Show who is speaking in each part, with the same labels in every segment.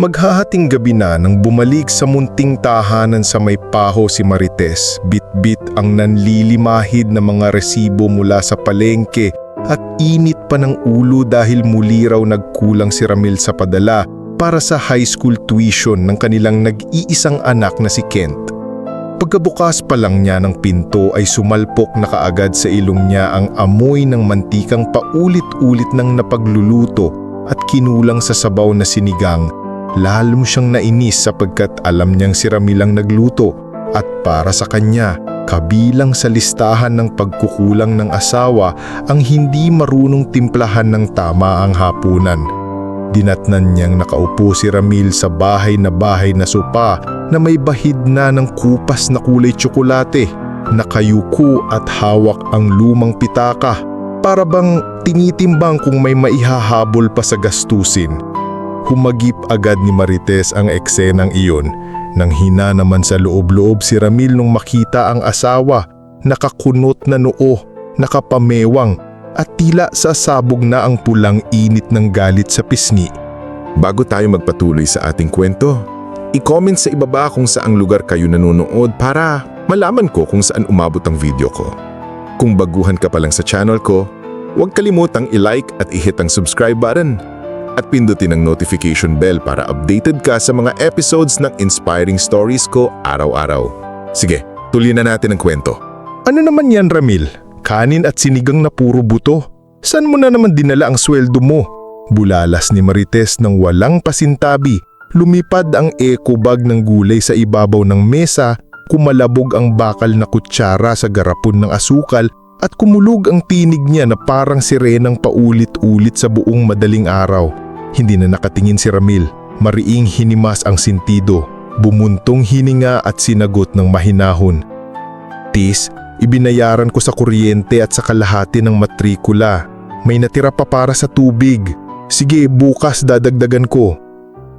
Speaker 1: Maghahating gabi na nang bumalik sa munting tahanan sa may paho si Marites, bit-bit ang nanlilimahid na mga resibo mula sa palengke at init pa ng ulo dahil muli raw nagkulang si Ramil sa padala para sa high school tuition ng kanilang nag-iisang anak na si Kent. Pagkabukas pa lang niya ng pinto ay sumalpok na kaagad sa ilong niya ang amoy ng mantikang paulit-ulit ng napagluluto at kinulang sa sabaw na sinigang. Lalo siyang nainis sapagkat alam niyang si Ramilang nagluto at para sa kanya, kabilang sa listahan ng pagkukulang ng asawa ang hindi marunong timplahan ng tama ang hapunan. Dinatnan niyang nakaupo si Ramil sa bahay na bahay na sopa na may bahid na ng kupas na kulay tsokolate. Nakayuko at hawak ang lumang pitaka para bang tinitimbang kung may maihahabol pa sa gastusin. Humagip agad ni Marites ang eksenang iyon nang hina naman sa loob-loob si Ramil nung makita ang asawa, nakakunot na noo, nakapamewang at tila sasabog na ang pulang init ng galit sa pisngi.
Speaker 2: Bago tayo magpatuloy sa ating kwento, i-comment sa ibaba kung saang lugar kayo nanonood para malaman ko kung saan umabot ang video ko. Kung baguhan ka pa lang sa channel ko, huwag kalimutang i-like at i-hit ang subscribe button at pindutin ang notification bell para updated ka sa mga episodes ng inspiring stories ko araw-araw. Sige, tuloy na natin ang kwento.
Speaker 1: Ano naman yan Ramil? Kanin at sinigang na puro buto? Saan mo na naman dinala ang sweldo mo? Bulalas ni Marites ng walang pasintabi. Lumipad ang eco bag ng gulay sa ibabaw ng mesa, kumalabog ang bakal na kutsara sa garapon ng asukal at kumulog ang tinig niya na parang sirenang paulit-ulit sa buong madaling araw. Hindi na nakatingin si Ramil. Mariing hinimas ang sintido. Bumuntong hininga at sinagot ng mahinahon. Tis, ibinayaran ko sa kuryente at sa kalahati ng matrikula. May natira pa para sa tubig. Sige, bukas dadagdagan ko.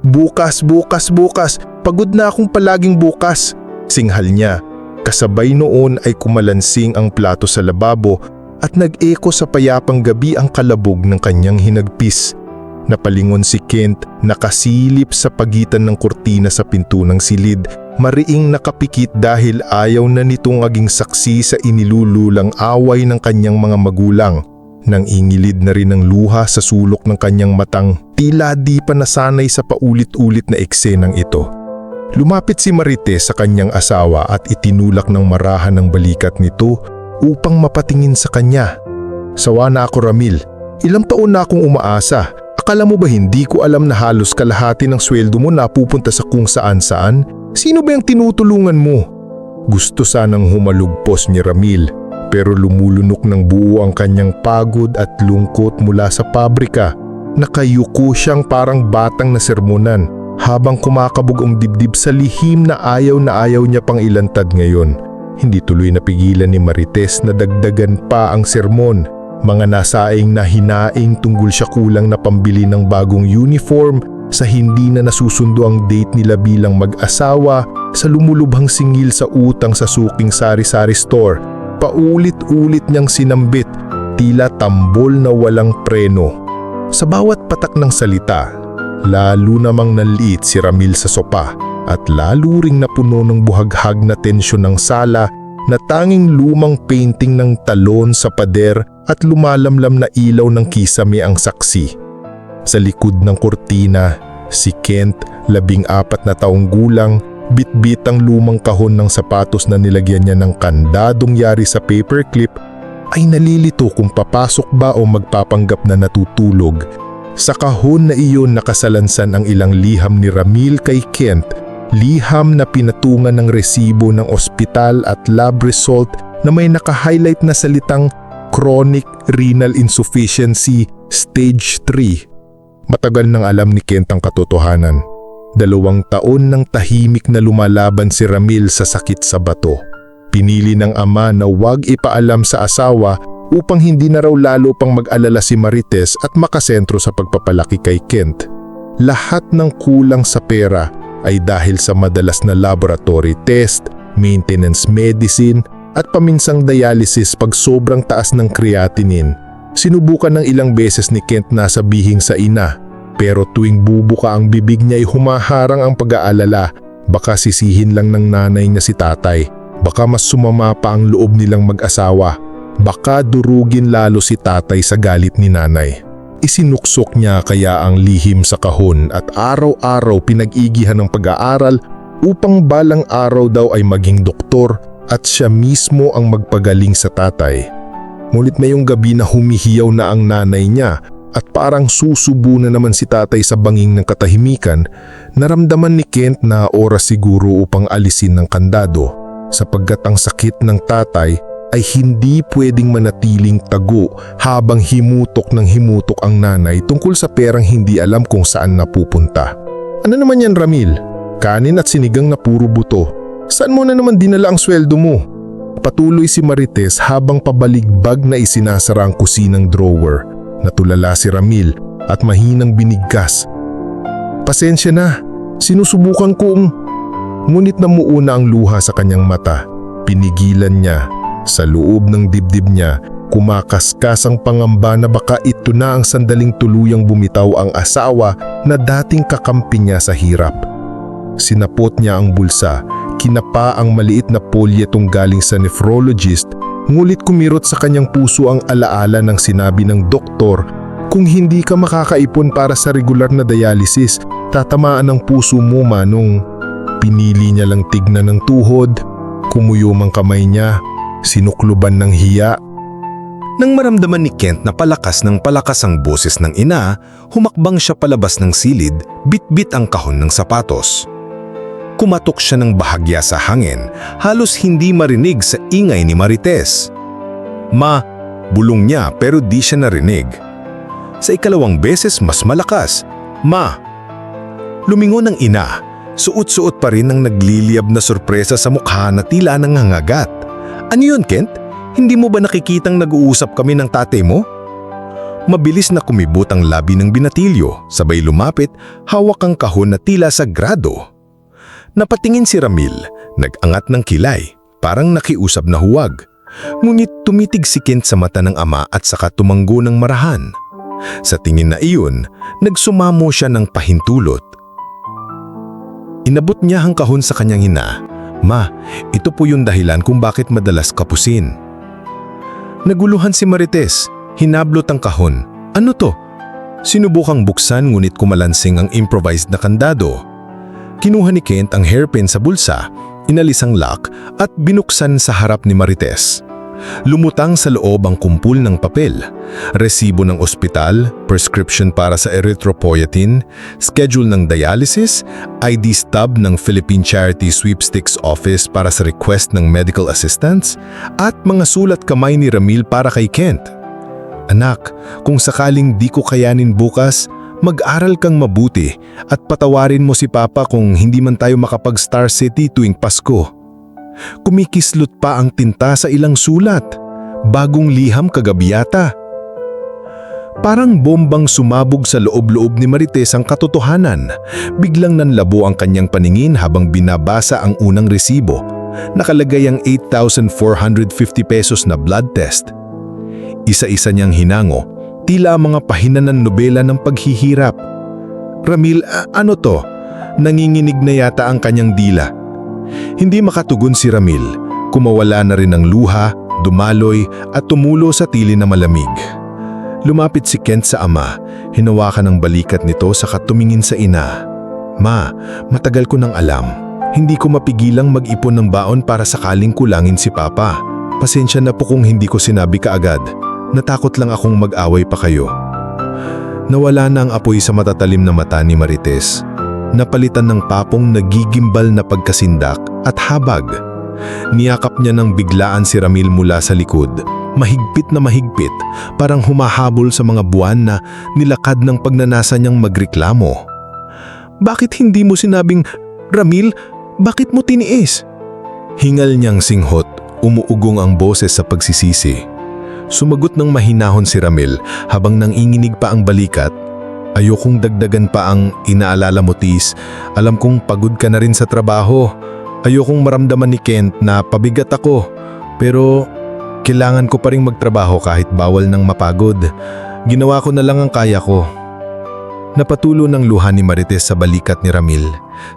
Speaker 1: Bukas, bukas, bukas. Pagod na akong palaging bukas. Singhal niya. Kasabay noon ay kumalansing ang plato sa lababo at nag-eko sa payapang gabi ang kalabog ng kanyang hinagpis. Napalingon si Kent nakasilip sa pagitan ng kurtina sa pinto ng silid, mariing nakapikit dahil ayaw na nitong aging saksi sa inilululang away ng kanyang mga magulang. Nang ingilid na rin ang luha sa sulok ng kanyang matang, tila di pa nasanay sa paulit-ulit na eksenang ito. Lumapit si Marite sa kanyang asawa at itinulak ng marahan ng balikat nito upang mapatingin sa kanya. Sawa na ako Ramil, ilang taon na akong umaasa. Akala mo ba hindi ko alam na halos kalahati ng sweldo mo napupunta sa kung saan-saan? Sino ba yung tinutulungan mo? Gusto sanang humalugpos ni Ramil pero lumulunok ng buo ang kanyang pagod at lungkot mula sa pabrika. Nakayuko siyang parang batang na sermonan habang kumakabog ang dibdib sa lihim na ayaw na ayaw niya pang ilantad ngayon. Hindi tuloy napigilan ni Marites na dagdagan pa ang sermon. Mga nasaing na hinaing tunggol siya kulang na pambili ng bagong uniform sa hindi na nasusundo ang date nila bilang mag-asawa sa lumulubhang singil sa utang sa suking sari-sari store. Paulit-ulit niyang sinambit, tila tambol na walang preno. Sa bawat patak ng salita, lalo namang nanliit si Ramil sa sopa at lalo ring napuno ng buhaghag na tensyon ng sala na tanging lumang painting ng talon sa pader at lumalamlam na ilaw ng kisame ang saksi. Sa likod ng kurtina, si Kent, labing apat na taong gulang, bitbit ang lumang kahon ng sapatos na nilagyan niya ng kandadong yari sa paperclip ay nalilito kung papasok ba o magpapanggap na natutulog. Sa kahon na iyon nakasalansan ang ilang liham ni Ramil kay Kent, liham na pinatungan ng resibo ng ospital at lab result na may naka-highlight na salitang chronic renal insufficiency stage 3. Matagal nang alam ni Kent ang katotohanan. Dalawang taon nang tahimik na lumalaban si Ramil sa sakit sa bato. Pinili ng ama na huwag ipaalam sa asawa upang hindi na raw lalo pang mag-alala si Marites at makasentro sa pagpapalaki kay Kent. Lahat ng kulang sa pera ay dahil sa madalas na laboratory test, maintenance medicine at paminsang dialysis pag sobrang taas ng creatinine. Sinubukan ng ilang beses ni Kent na sabihing sa ina Pero tuwing bubuka ang bibig niya ay humaharang ang pag-aalala. Baka sisihin lang ng nanay niya si tatay. Baka mas sumama pa ang loob nilang mag-asawa. Baka durugin lalo si tatay sa galit ni nanay. Isinuksok niya kaya ang lihim sa kahon at araw-araw pinag-igihan ng pag-aaral upang balang araw daw ay maging doktor at siya mismo ang magpagaling sa tatay. Ngunit mayong gabi na humihiyaw na ang nanay niya at parang susubo na naman si tatay sa banging ng katahimikan, naramdaman ni Kent na oras siguro upang alisin ng kandado sapagkat ang sakit ng tatay ay hindi pwedeng manatiling tago habang himutok ng himutok ang nanay tungkol sa perang hindi alam kung saan napupunta. Ano naman yan Ramil? Kanin at sinigang na puro buto. Saan mo na naman dinala ang sweldo mo? Patuloy si Marites habang pabaligbag na isinasara ang kusinang drawer. Natulala si Ramil at mahinang binigkas. Pasensya na, sinusubukan kong... Ngunit namuuna ang luha sa kanyang mata. Pinigilan niya. Sa loob ng dibdib niya, kumakaskas ang pangamba na baka ito na ang sandaling tuluyang bumitaw ang asawa na dating kakampi niya sa hirap. Sinapot niya ang bulsa, kinapa ang maliit na polyetong galing sa nephrologist, ngulit kumirot sa kanyang puso ang alaala ng sinabi ng doktor, kung hindi ka makakaipon para sa regular na dialysis, tatamaan ang puso mo manong. Pinili niya lang tignan ng tuhod, kumuyom ang kamay niya, sinukluban ng hiya
Speaker 3: Nang maramdaman ni Kent na palakas ng palakas ang boses ng ina, humakbang siya palabas ng silid, bitbit ang kahon ng sapatos. Kumatok siya ng bahagya sa hangin, halos hindi marinig sa ingay ni Marites. Ma, bulong niya pero di siya narinig. Sa ikalawang beses mas malakas, Ma. Lumingon ang ina, suot-suot pa rin ang nagliliyab na sorpresa sa mukha na tila nangangagat. Ano yun, Kent? Hindi mo ba nakikitang nag-uusap kami ng tatay mo? Mabilis na kumibot ang labi ng binatilyo, sabay lumapit, hawak ang kahon na tila sagrado. Napatingin si Ramil, nag-angat ng kilay, parang nakiusap na huwag. Ngunit tumitig si Kent sa mata ng ama at saka tumanggo ng marahan. Sa tingin na iyon, nagsumamo siya ng pahintulot. Inabot niya ang kahon sa kanyang ina. Ma, ito po yung dahilan kung bakit madalas kapusin. Naguluhan si Marites, hinablot ang kahon. Ano to? Sinubukang buksan ngunit kumalansing ang improvised na kandado. Kinuha ni Kent ang hairpin sa bulsa, inalis ang lock at binuksan sa harap ni Marites. Lumutang sa loob ang kumpul ng papel, resibo ng ospital, prescription para sa erythropoietin, schedule ng dialysis, ID stub ng Philippine Charity Sweepstakes Office para sa request ng medical assistance, at mga sulat kamay ni Ramil para kay Kent. Anak, kung sakaling di ko kayanin bukas, mag-aral kang mabuti at patawarin mo si Papa kung hindi man tayo makapag-Star City tuwing Pasko. Kumikislot pa ang tinta sa ilang sulat. Bagong liham kagabi yata. Parang bombang sumabog sa loob-loob ni Marites ang katotohanan. Biglang nanlabo ang kanyang paningin habang binabasa ang unang resibo. Nakalagay ang 8,450 pesos na blood test. Isa-isa niyang hinango, tila mga pahina ng nobela ng paghihirap. Ramil, ano to? Nanginginig na yata ang kanyang dila. Hindi makatugon si Ramil. Kumawala na rin ang luha, dumaloy at tumulo sa tili na malamig. Lumapit si Kent sa ama, hinawakan ang balikat nito sa katumingin sa ina. Ma, matagal ko nang alam. Hindi ko mapigilang mag-ipon ng baon para sakaling kulangin si Papa. Pasensya na po kung hindi ko sinabi kaagad. Natakot lang akong mag-away pa kayo. Nawala na ang apoy sa matatalim na mata ni Marites. Napalitan ng papong nagigimbal na pagkasindak at habag. Niyakap niya ng biglaan si Ramil mula sa likod. Mahigpit na mahigpit, parang humahabol sa mga buwan na nilakad ng pagnanasa niyang magreklamo. Bakit hindi mo sinabing, Ramil, bakit mo tiniis? Hingal niyang singhot, umuugong ang boses sa pagsisisi. Sumagot ng mahinahon si Ramil habang nanginginig pa ang balikat. Ayokong dagdagan pa ang inaalala mo tis. Alam kong pagod ka na rin sa trabaho. Ayokong maramdaman ni Kent na pabigat ako. Pero kailangan ko pa rin magtrabaho kahit bawal ng mapagod. Ginawa ko na lang ang kaya ko. Napatulo ng luha ni Marites sa balikat ni Ramil.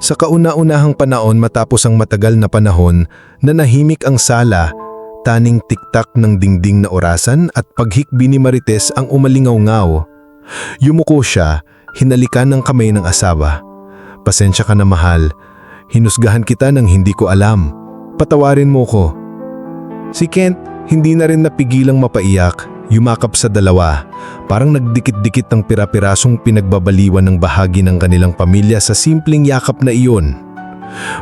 Speaker 3: Sa kauna-unahang panahon matapos ang matagal na panahon na nahimik ang sala, taning tiktak ng dingding na orasan at paghikbi ni Marites ang umalingaw-ngaw. Yumuko siya, hinalikan ng kamay ng asawa. Pasensya ka na mahal, hinusgahan kita ng hindi ko alam. Patawarin mo ko. Si Kent hindi na rin napigilang mapaiyak, yumakap sa dalawa. Parang nagdikit-dikit ang pira-pirasong pinagbabaliwan ng bahagi ng kanilang pamilya sa simpleng yakap na iyon.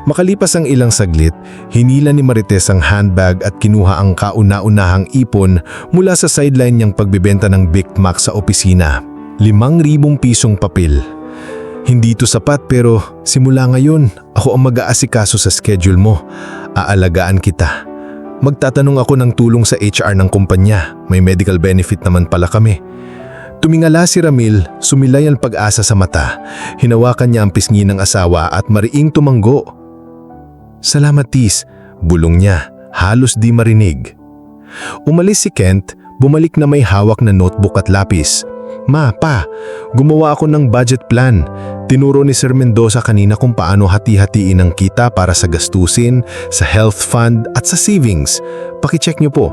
Speaker 3: Makalipas ang ilang saglit, hinila ni Marites ang handbag at kinuha ang kauna-unahang ipon mula sa sideline niyang pagbibenta ng Big Mac sa opisina. Limang ribong pisong papel. Hindi ito sapat pero simula ngayon, ako ang mag-aasikaso sa schedule mo. Aalagaan kita. Magtatanong ako ng tulong sa HR ng kumpanya. May medical benefit naman pala kami. Tumingala si Ramil, sumilay ang pag-asa sa mata. Hinawakan niya ang pisngi ng asawa at mariing tumanggo. Salamat tis, bulong niya, halos di marinig. Umalis si Kent, bumalik na may hawak na notebook at lapis. Ma, pa, gumawa ako ng budget plan. Tinuro ni Sir Mendoza kanina kung paano hati-hatiin ang kita para sa gastusin, sa health fund at sa savings. Pakicheck niyo po.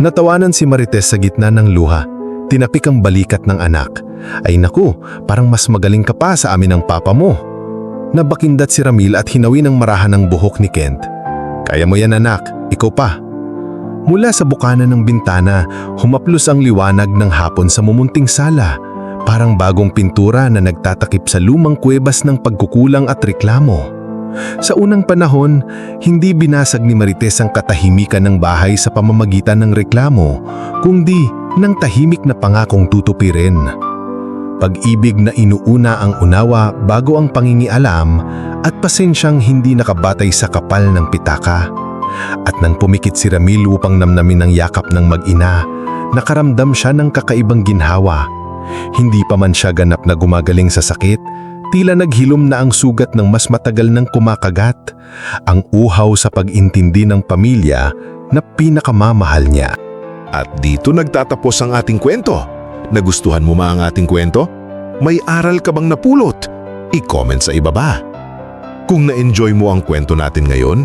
Speaker 3: Natawanan si Marites sa gitna ng luha. Tinapik ang balikat ng anak. Ay naku, parang mas magaling ka pa sa amin ng papa mo. Nabakindat si Ramil at hinawi ng marahan ng buhok ni Kent. Kaya mo yan anak, ikaw pa. Mula sa bukana ng bintana, humaplos ang liwanag ng hapon sa mumunting sala. Parang bagong pintura na nagtatakip sa lumang kuwebas ng pagkukulang at reklamo. Sa unang panahon, hindi binasag ni Marites ang katahimikan ng bahay sa pamamagitan ng reklamo, kundi ng tahimik na pangakong tutupirin. Pag-ibig na inuuna ang unawa bago ang pangingialam at pasensyang hindi nakabatay sa kapal ng pitaka. At nang pumikit si Ramil upang namnamin ang yakap ng mag-ina, nakaramdam siya ng kakaibang ginhawa. Hindi pa man siya ganap na gumagaling sa sakit, tila naghilom na ang sugat ng mas matagal ng kumakagat, ang uhaw sa pag-intindi ng pamilya na pinakamamahal niya.
Speaker 2: At dito nagtatapos ang ating kwento. Nagustuhan mo ba ang ating kwento? May aral ka bang napulot? I-comment sa ibaba. Kung na-enjoy mo ang kwento natin ngayon,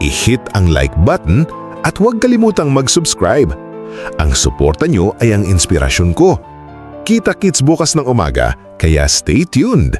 Speaker 2: i-hit ang like button at huwag kalimutang mag-subscribe. Ang suporta nyo ay ang inspirasyon ko. Kita-kits bukas ng umaga, kaya stay tuned.